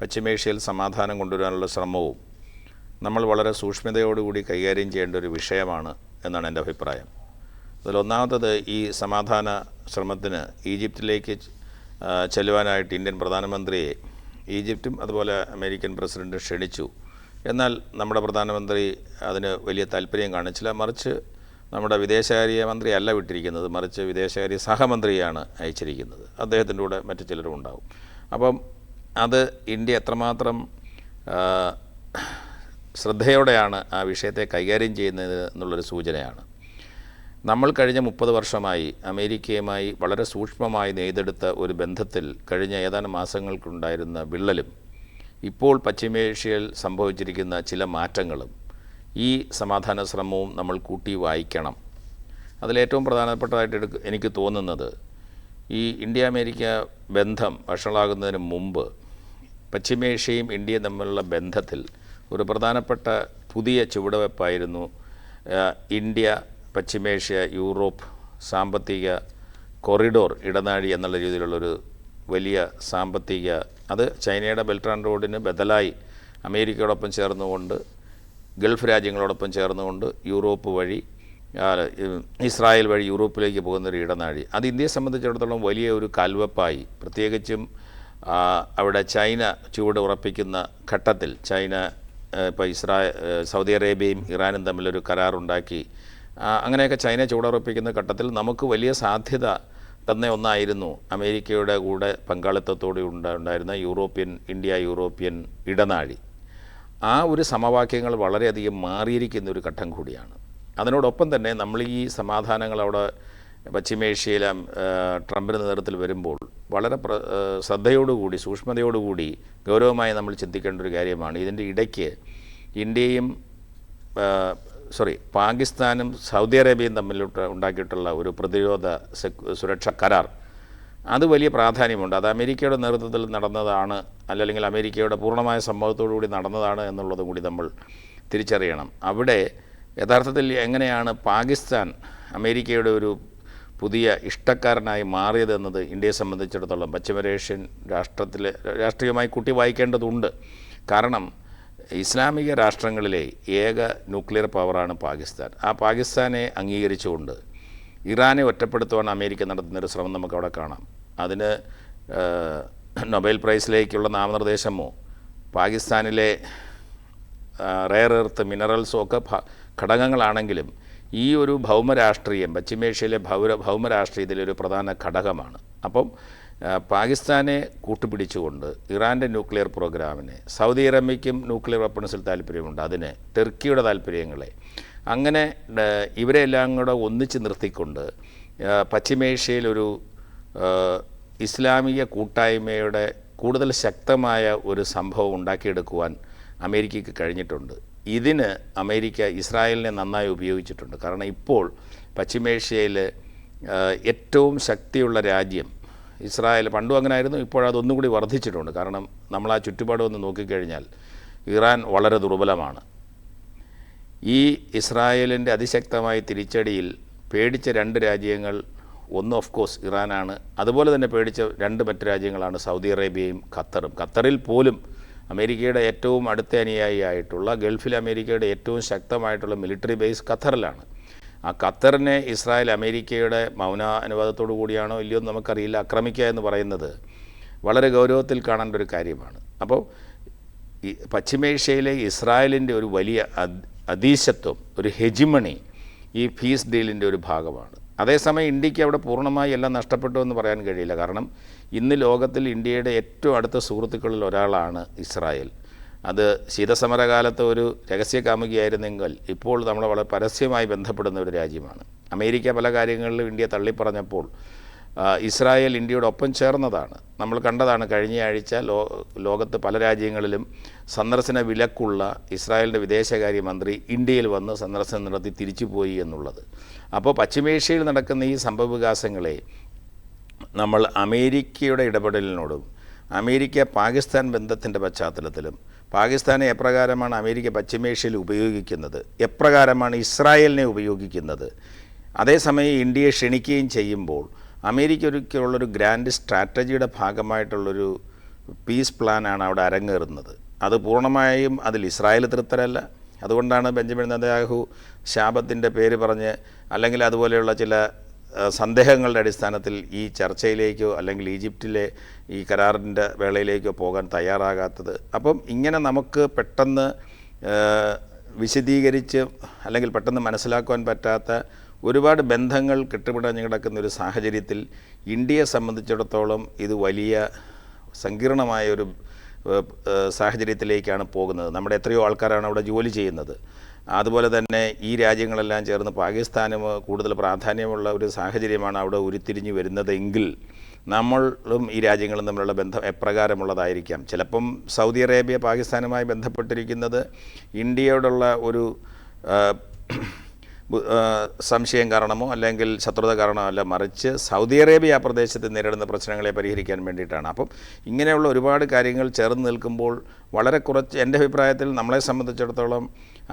പശ്ചിമേഷ്യയിൽ സമാധാനം കൊണ്ടുവരാനുള്ള ശ്രമവും നമ്മൾ വളരെ സൂക്ഷ്മതയോടുകൂടി കൈകാര്യം ചെയ്യേണ്ട ഒരു വിഷയമാണ് എന്നാണ് എന്റെ അഭിപ്രായം. അതിലൊന്നാമത്തത് ഈ സമാധാന ശ്രമത്തിന് ഈജിപ്തിലേക്ക് ചെല്ലുവാനായിട്ട് ഇന്ത്യൻ പ്രധാനമന്ത്രിയെ ഈജിപ്തും അതുപോലെ അമേരിക്കൻ പ്രസിഡന്റ് ക്ഷണിച്ചു. എന്നാൽ നമ്മുടെ പ്രധാനമന്ത്രി അതിന് വലിയ താല്പര്യം കാണിച്ചില്ല. മറിച്ച് നമ്മുടെ വിദേശകാര്യ മന്ത്രി അല്ല വിട്ടിരിക്കുന്നത് മറിച്ച് വിദേശകാര്യ സഹമന്ത്രിയാണ് അയച്ചിരിക്കുന്നത്. അദ്ദേഹത്തിന്റെ കൂടെ മറ്റു ചിലരും ഉണ്ടാവും അപ്പം അത് ഇന്ത്യ എത്രമാത്രം ശ്രദ്ധയോടെയാണ് ആ വിഷയത്തെ കൈകാര്യം ചെയ്യുന്നത് എന്നുള്ളൊരു സൂചനയാണ്. നമ്മൾ കഴിഞ്ഞ മുപ്പത് വർഷമായി അമേരിക്കയുമായി വളരെ സൂക്ഷ്മമായി നെയ്തെടുത്ത ഒരു ബന്ധത്തിൽ കഴിഞ്ഞ ഏതാനും മാസങ്ങൾക്കുണ്ടായിരുന്ന വിള്ളലും ഇപ്പോൾ പശ്ചിമേഷ്യയിൽ സംഭവിച്ചിരിക്കുന്ന ചില മാറ്റങ്ങളും ഈ സമാധാന ശ്രമവും നമ്മൾ കൂട്ടി വായിക്കണം. അതിലേറ്റവും പ്രധാനപ്പെട്ടതായിട്ട് എനിക്ക് തോന്നുന്നത് ഈ ഇന്ത്യ അമേരിക്ക ബന്ധം വഷളാകുന്നതിന് മുമ്പ് പശ്ചിമേഷ്യയും ഇന്ത്യയും തമ്മിലുള്ള ബന്ധത്തിൽ ഒരു പ്രധാനപ്പെട്ട പുതിയ ചുവടുവെപ്പായിരുന്നു ഇന്ത്യ പശ്ചിമേഷ്യ യൂറോപ്പ് സാമ്പത്തിക കൊറിഡോർ ഇടനാഴി എന്നുള്ള രീതിയിലുള്ളൊരു വലിയ സാമ്പത്തിക അത് ചൈനയുടെ ബെൽറ്റ് ആൻഡ് റോഡിന് ബദലായി അമേരിക്കയോടൊപ്പം ചേർന്നുകൊണ്ട് ഗൾഫ് രാജ്യങ്ങളോടൊപ്പം ചേർന്നുകൊണ്ട് യൂറോപ്പ് വഴി ഇസ്രായേൽ വഴി യൂറോപ്പിലേക്ക് പോകുന്ന ഒരു ഇടനാഴി. അത് ഇന്ത്യയെ സംബന്ധിച്ചിടത്തോളം വലിയ ഒരു കാൽവെപ്പായി. പ്രത്യേകിച്ചും അവിടെ ചൈന ചുവട് ഉറപ്പിക്കുന്ന ഘട്ടത്തിൽ ചൈന ഇപ്പോൾ ഇസ്രായേൽ സൗദി അറേബ്യയും ഇറാനും തമ്മിലൊരു കരാറുണ്ടാക്കി. അങ്ങനെയൊക്കെ ചൈന ചുവടുറപ്പിക്കുന്ന ഘട്ടത്തിൽ നമുക്ക് വലിയ സാധ്യത തന്ന ഒന്നായിരുന്നു അമേരിക്കയുടെ കൂടെ പങ്കാളിത്തത്തോടെ ഉണ്ടായിരുന്ന യൂറോപ്യൻ ഇന്ത്യ യൂറോപ്യൻ ഇടനാഴി. ആ ഒരു സമവാക്യങ്ങൾ വളരെയധികം മാറിയിരിക്കുന്ന ഒരു ഘട്ടം കൂടിയാണ്. അതിനോടൊപ്പം തന്നെ നമ്മൾ ഈ സമാധാനങ്ങൾ അവിടെ പശ്ചിമേഷ്യയിലും ട്രംപിന്റെ നേതൃത്വത്തിൽ വരുമ്പോൾ വളരെ പ്ര ശ്രദ്ധയോടുകൂടി സൂക്ഷ്മതയോടുകൂടി ഗൗരവമായി നമ്മൾ ചിന്തിക്കേണ്ട ഒരു കാര്യമാണ്. ഇതിന്റെ ഇടയ്ക്ക് ഇന്ത്യയും സോറി പാകിസ്ഥാനും സൗദി അറേബ്യയും തമ്മിൽ ഉണ്ടാക്കിയിട്ടുള്ള ഒരു പ്രതിരോധ സുരക്ഷാ കരാർ. അത് വലിയ പ്രാധാന്യമുണ്ട്. അത് അമേരിക്കയുടെ നേതൃത്വത്തിൽ നടന്നതാണ് അല്ലെങ്കിൽ അമേരിക്കയുടെ പൂർണമായ സംഭവത്തോടു കൂടി നടന്നതാണ് എന്നുള്ളതും കൂടി നമ്മൾ തിരിച്ചറിയണം. അവിടെ യഥാർത്ഥത്തിൽ എങ്ങനെയാണ് പാകിസ്ഥാൻ അമേരിക്കയുടെ ഒരു പുതിയ ഇഷ്ടക്കാരനായി മാറിയതെന്നത് ഇന്ത്യയെ സംബന്ധിച്ചിടത്തോളം പശ്ചിമേഷ്യൻ രാഷ്ട്രത്തിൽ രാഷ്ട്രീയമായി കുട്ടി വായിക്കേണ്ടതുണ്ട്. കാരണം ഇസ്ലാമിക രാഷ്ട്രങ്ങളിലെ ഏക ന്യൂക്ലിയർ പവറാണ് പാകിസ്ഥാൻ. ആ പാകിസ്ഥാനെ അംഗീകരിച്ചുകൊണ്ട് ഇറാനെ ഒറ്റപ്പെടുത്തുവാൻ അമേരിക്ക നടത്തുന്നൊരു ശ്രമം നമുക്ക് അവിടെ കാണാം. അതിന് നൊബേൽ പ്രൈസിലേക്കുള്ള നാമനിർദ്ദേശമോ? പാകിസ്ഥാനിലെ റെയർ എർത്ത് മിനറൽസോ ഒക്കെ ഘടകങ്ങളാണെങ്കിലും ഈ ഒരു ഭൗമരാഷ്ട്രീയം പശ്ചിമേഷ്യയിലെ ഭൗര ഭൗമരാഷ്ട്രീയത്തിലൊരു പ്രധാന ഘടകമാണ്. അപ്പം പാകിസ്ഥാനെ കൂട്ടുപിടിച്ചുകൊണ്ട് ഇറാന്റെ ന്യൂക്ലിയർ പ്രോഗ്രാമിനെ സൗദി അറേബ്യയ്ക്കും ന്യൂക്ലിയർ വെപ്പൺസിൽ താല്പര്യമുണ്ട്. അതിന് ടെർക്കിയുടെ താല്പര്യങ്ങളെ. അങ്ങനെ ഇവരെല്ലാം കൂടെ ഒന്നിച്ച് നിർത്തിക്കൊണ്ട് പശ്ചിമേഷ്യയിലൊരു ഇസ്ലാമിക കൂട്ടായ്മയുടെ കൂടുതൽ ശക്തമായ ഒരു സംഭവം ഉണ്ടാക്കിയെടുക്കുവാൻ അമേരിക്കയ്ക്ക് കഴിഞ്ഞിട്ടുണ്ട്. ഇതിന് അമേരിക്ക ഇസ്രായേലിനെ നന്നായി ഉപയോഗിച്ചിട്ടുണ്ട്. കാരണം ഇപ്പോൾ പശ്ചിമേഷ്യയിൽ ഏറ്റവും ശക്തിയുള്ള രാജ്യം ഇസ്രായേൽ. പണ്ടും അങ്ങനെ ആയിരുന്നു ഇപ്പോഴതൊന്നും കൂടി വർദ്ധിച്ചിട്ടുണ്ട്. കാരണം നമ്മൾ ആ ചുറ്റുപാട് ഒന്ന് നോക്കിക്കഴിഞ്ഞാൽ ഇറാൻ വളരെ ദുർബലമാണ്. ഈ ഇസ്രായേലിന്റെ അതിശക്തമായ തിരിച്ചടിയിൽ പേടിച്ച രണ്ട് രാജ്യങ്ങൾ ഒന്ന് ഓഫ് കോഴ്സ് ഇറാനാണ് അതുപോലെ തന്നെ പേടിച്ച രണ്ട് മറ്റ് രാജ്യങ്ങളാണ് സൗദി അറേബ്യയും ഖത്തറും. ഖത്തറിൽ പോലും അമേരിക്കയുടെ ഏറ്റവും അടുത്ത അനുയായിയായിട്ടുള്ള ഗൾഫിൽ അമേരിക്കയുടെ ഏറ്റവും ശക്തമായിട്ടുള്ള മിലിറ്ററി ബേസ് ഖത്തറിലാണ്. ആ ഖത്തറിനെ ഇസ്രായേൽ അമേരിക്കയുടെ മൗന അനുവാദത്തോടു കൂടിയാണോ ഇല്ലയോ എന്ന് നമുക്കറിയില്ല. ആക്രമിക്കുക എന്ന് പറയുന്നത് വളരെ ഗൗരവത്തിൽ കാണേണ്ട ഒരു കാര്യമാണ്. അപ്പോൾ പശ്ചിമേഷ്യയിലെ ഇസ്രായേലിന്റെ ഒരു വലിയ അതീശത്വം ഒരു ഹെജിമണി ഈ പീസ് ഡീലിന്റെ ഒരു ഭാഗമാണ്. അതേസമയം ഇന്ത്യയ്ക്ക് അവിടെ പൂർണമായി എല്ലാം നഷ്ടപ്പെട്ടു എന്ന് പറയാൻ കഴിയില്ല. കാരണം ഇന്ന് ലോകത്തിൽ ഇന്ത്യയുടെ ഏറ്റവും അടുത്ത സുഹൃത്തുക്കളിൽ ഒരാളാണ് ഇസ്രായേൽ. അത് ശീതസമരകാലത്ത് ഒരു രഹസ്യ കാമുകിയായിരുന്നെങ്കിൽ ഇപ്പോൾ നമ്മൾ വളരെ പരസ്യമായി ബന്ധപ്പെടുന്ന ഒരു രാജ്യമാണ്. അമേരിക്ക പല കാര്യങ്ങളിലും ഇന്ത്യ തള്ളിപ്പറഞ്ഞപ്പോൾ ഇസ്രായേൽ ഇന്ത്യയോടൊപ്പം ചേർന്നതാണ്. നമ്മൾ കണ്ടതാണ് കഴിഞ്ഞ ആഴ്ച ലോ ലോകത്ത് പല രാജ്യങ്ങളിലും സന്ദർശന വിലക്കുള്ള ഇസ്രായേലിന്റെ വിദേശകാര്യമന്ത്രി ഇന്ത്യയിൽ വന്ന് സന്ദർശനം നടത്തി തിരിച്ചുപോയി എന്നുള്ളത്. അപ്പോൾ പശ്ചിമേഷ്യയിൽ നടക്കുന്ന ഈ സംഭവവികാസങ്ങളെ നമ്മൾ അമേരിക്കയുടെ ഇടപെടലിനോടും അമേരിക്ക പാകിസ്ഥാൻ ബന്ധത്തിന്റെ പശ്ചാത്തലത്തിലും പാകിസ്ഥാനെ എപ്രകാരമാണ് അമേരിക്ക പശ്ചിമേഷ്യയിൽ ഉപയോഗിക്കുന്നത് എപ്രകാരമാണ് ഇസ്രായേലിനെ ഉപയോഗിക്കുന്നത് അതേസമയം ഇന്ത്യയെ ക്ഷണിക്കുകയും ചെയ്യുമ്പോൾ അമേരിക്ക ഒരിക്കലുള്ളൊരു ഗ്രാൻഡ് സ്ട്രാറ്റജിയുടെ ഭാഗമായിട്ടുള്ളൊരു പീസ് പ്ലാനാണ് അവിടെ അരങ്ങേറുന്നത്. അത് പൂർണമായും അതിൽ ഇസ്രായേൽ തൃപ്തരല്ല. അതുകൊണ്ടാണ് ബെഞ്ചമിൻ നദയാഹു ശാപത്തിന്റെ പേര് പറഞ്ഞ് അല്ലെങ്കിൽ അതുപോലെയുള്ള ചില സന്ദേഹങ്ങളുടെ അടിസ്ഥാനത്തിൽ ഈ ചർച്ചയിലേക്കോ അല്ലെങ്കിൽ ഈജിപ്തിലെ ഈ കരാറിന്റെ വേളയിലേക്കോ പോകാൻ തയ്യാറാകാത്തത്. അപ്പം ഇങ്ങനെ നമുക്ക് പെട്ടെന്ന് വിശദീകരിച്ച് അല്ലെങ്കിൽ പെട്ടെന്ന് മനസ്സിലാക്കുവാൻ പറ്റാത്ത ഒരുപാട് ബന്ധങ്ങൾ കെട്ടുപിടഞ്ഞ് കിടക്കുന്ന ഒരു സാഹചര്യത്തിൽ ഇന്ത്യയെ സംബന്ധിച്ചിടത്തോളം ഇത് വലിയ സങ്കീർണമായ ഒരു സാഹചര്യത്തിലേക്കാണ് പോകുന്നത്. നമ്മുടെ എത്രയോ ആൾക്കാരാണ് അവിടെ ജോലി ചെയ്യുന്നത്. അതുപോലെ തന്നെ ഈ രാജ്യങ്ങളെല്ലാം ചേർന്ന് പാകിസ്ഥാനും കൂടുതൽ പ്രാധാന്യമുള്ള ഒരു സാഹചര്യമാണ് അവിടെ ഉരുത്തിരിഞ്ഞു വരുന്നതെങ്കിൽ നമ്മളും ഈ രാജ്യങ്ങളും തമ്മിലുള്ള ബന്ധം എപ്രകാരമുള്ളതായിരിക്കാം. ചിലപ്പം സൗദി അറേബ്യ പാകിസ്ഥാനുമായി ബന്ധപ്പെട്ടിരിക്കുന്നത് ഇന്ത്യയോടുള്ള ഒരു സംശയം കാരണമോ അല്ലെങ്കിൽ ശത്രുത കാരണമോ അല്ല മറിച്ച് സൗദി അറേബ്യ ആ പ്രദേശത്ത് നേരിടുന്ന പ്രശ്നങ്ങളെ പരിഹരിക്കാൻ വേണ്ടിയിട്ടാണ്. അപ്പം ഇങ്ങനെയുള്ള ഒരുപാട് കാര്യങ്ങൾ ചേർന്ന് നിൽക്കുമ്പോൾ വളരെ കുറച്ച് എന്റെ അഭിപ്രായത്തിൽ നമ്മളെ സംബന്ധിച്ചിടത്തോളം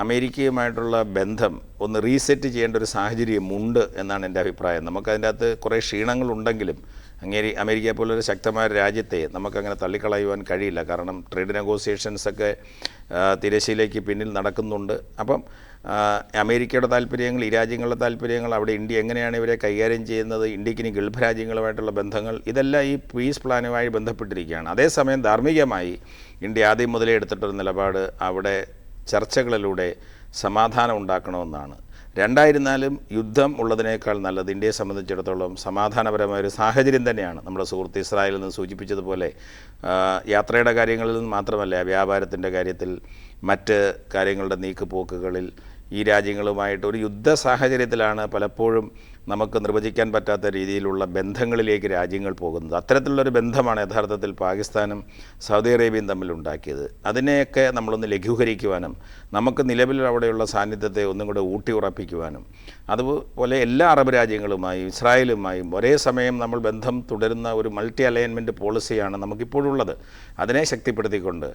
അമേരിക്കയുമായിട്ടുള്ള ബന്ധം ഒന്ന് റീസെറ്റ് ചെയ്യേണ്ട ഒരു സാഹചര്യമുണ്ട് എന്നാണ് എന്റെ അഭിപ്രായം. നമുക്കതിന്റെ അകത്ത് കുറേ ക്ഷീണങ്ങളുണ്ടെങ്കിലും അങ്ങേരി അമേരിക്ക പോലൊരു ശക്തമായ രാജ്യത്തെ നമുക്കങ്ങനെ തള്ളിക്കളയുവാൻ കഴിയില്ല. കാരണം ട്രേഡ് നെഗോസിയേഷൻസൊക്കെ തിരശ്ശീലേക്ക് പിന്നിൽ നടക്കുന്നുണ്ട്. അപ്പം അമേരിക്കയുടെ താല്പര്യങ്ങൾ ഈ രാജ്യങ്ങളുടെ താല്പര്യങ്ങൾ അവിടെ ഇന്ത്യ എങ്ങനെയാണ് ഇവരെ കൈകാര്യം ചെയ്യുന്നത് ഇന്ത്യയ്ക്ക് ഇനി ഗൾഫ് രാജ്യങ്ങളുമായിട്ടുള്ള ബന്ധങ്ങൾ ഇതെല്ലാം ഈ പീസ് പ്ലാനുമായി ബന്ധപ്പെട്ടിരിക്കുകയാണ്. അതേസമയം ധാർമ്മികമായി ഇന്ത്യ ആദ്യം മുതലേ എടുത്തിട്ടൊരു നിലപാട് അവിടെ ചർച്ചകളിലൂടെ സമാധാനം ഉണ്ടാക്കണമെന്നാണ്. രണ്ടായിരുന്നാലും യുദ്ധം ഉള്ളതിനേക്കാൾ നല്ലത് ഇന്ത്യയെ സംബന്ധിച്ചിടത്തോളം സമാധാനപരമായ ഒരു സാഹചര്യം തന്നെയാണ്. നമ്മുടെ സുഹൃത്ത് ഇസ്രായേലിൽ നിന്ന് സൂചിപ്പിച്ചതുപോലെ യാത്രയുടെ കാര്യങ്ങളിൽ നിന്ന് മാത്രമല്ല വ്യാപാരത്തിന്റെ കാര്യത്തിൽ മറ്റ് കാര്യങ്ങളുടെ നീക്കുപോക്കുകളിൽ ഈ രാജ്യങ്ങളുമായിട്ട് ഒരു യുദ്ധ സാഹചര്യത്തിലാണ് പലപ്പോഴും നമുക്ക് നിർവചിക്കാൻ പറ്റാത്ത രീതിയിലുള്ള ബന്ധങ്ങളിലേക്ക് രാജ്യങ്ങൾ പോകുന്നത്. അത്തരത്തിലുള്ളൊരു ബന്ധമാണ് യഥാർത്ഥത്തിൽ പാകിസ്ഥാനും സൗദി അറേബ്യയും തമ്മിൽ ഉണ്ടാക്കിയത്. അതിനെയൊക്കെ നമ്മളൊന്ന് ലഘൂകരിക്കുവാനും നമുക്ക് നിലവിൽ അവിടെയുള്ള സാന്നിധ്യത്തെ ഒന്നും കൂടെ ഊട്ടി ഉറപ്പിക്കുവാനും അതുപോലെ എല്ലാ അറബ് രാജ്യങ്ങളുമായും ഇസ്രായേലുമായും ഒരേ സമയം നമ്മൾ ബന്ധം തുടരുന്ന ഒരു മൾട്ടി അലൈൻമെന്റ് പോളിസിയാണ് നമുക്കിപ്പോഴുള്ളത്. അതിനെ ശക്തിപ്പെടുത്തിക്കൊണ്ട്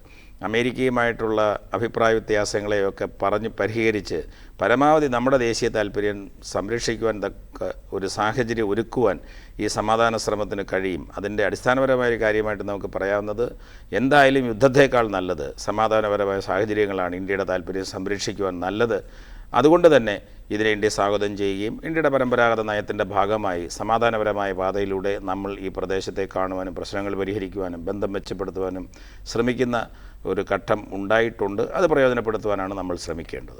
അമേരിക്കയുമായിട്ടുള്ള അഭിപ്രായ വ്യത്യാസങ്ങളെയൊക്കെ പറഞ്ഞ് പരിഹരിച്ച് പരമാവധി നമ്മുടെ ദേശീയ താല്പര്യം സംരക്ഷിക്കുവാൻ തക്ക ഒരു സാഹചര്യം ഒരുക്കുവാൻ ഈ സമാധാന ശ്രമത്തിന് കഴിയും. അതിന്റെ അടിസ്ഥാനപരമായ കാര്യമായിട്ട് നമുക്ക് പറയാവുന്നത് എന്തായാലും യുദ്ധത്തേക്കാൾ നല്ലത് സമാധാനപരമായ സാഹചര്യങ്ങളാണ് ഇന്ത്യയുടെ താല്പര്യം സംരക്ഷിക്കുവാൻ നല്ലത്. അതുകൊണ്ട് തന്നെ ഇതിനെ ഇന്ത്യ സ്വാഗതം ചെയ്യുകയും ഇന്ത്യയുടെ പരമ്പരാഗത നയത്തിന്റെ ഭാഗമായി സമാധാനപരമായ പാതയിലൂടെ നമ്മൾ ഈ പ്രദേശത്തെ കാണുവാനും പ്രശ്നങ്ങൾ പരിഹരിക്കുവാനും ബന്ധം മെച്ചപ്പെടുത്തുവാനും ശ്രമിക്കുന്ന ഒരു ഘട്ടം ഉണ്ടായിട്ടുണ്ട്. അത് പ്രയോജനപ്പെടുത്തുവാനാണ് നമ്മൾ ശ്രമിക്കേണ്ടത്.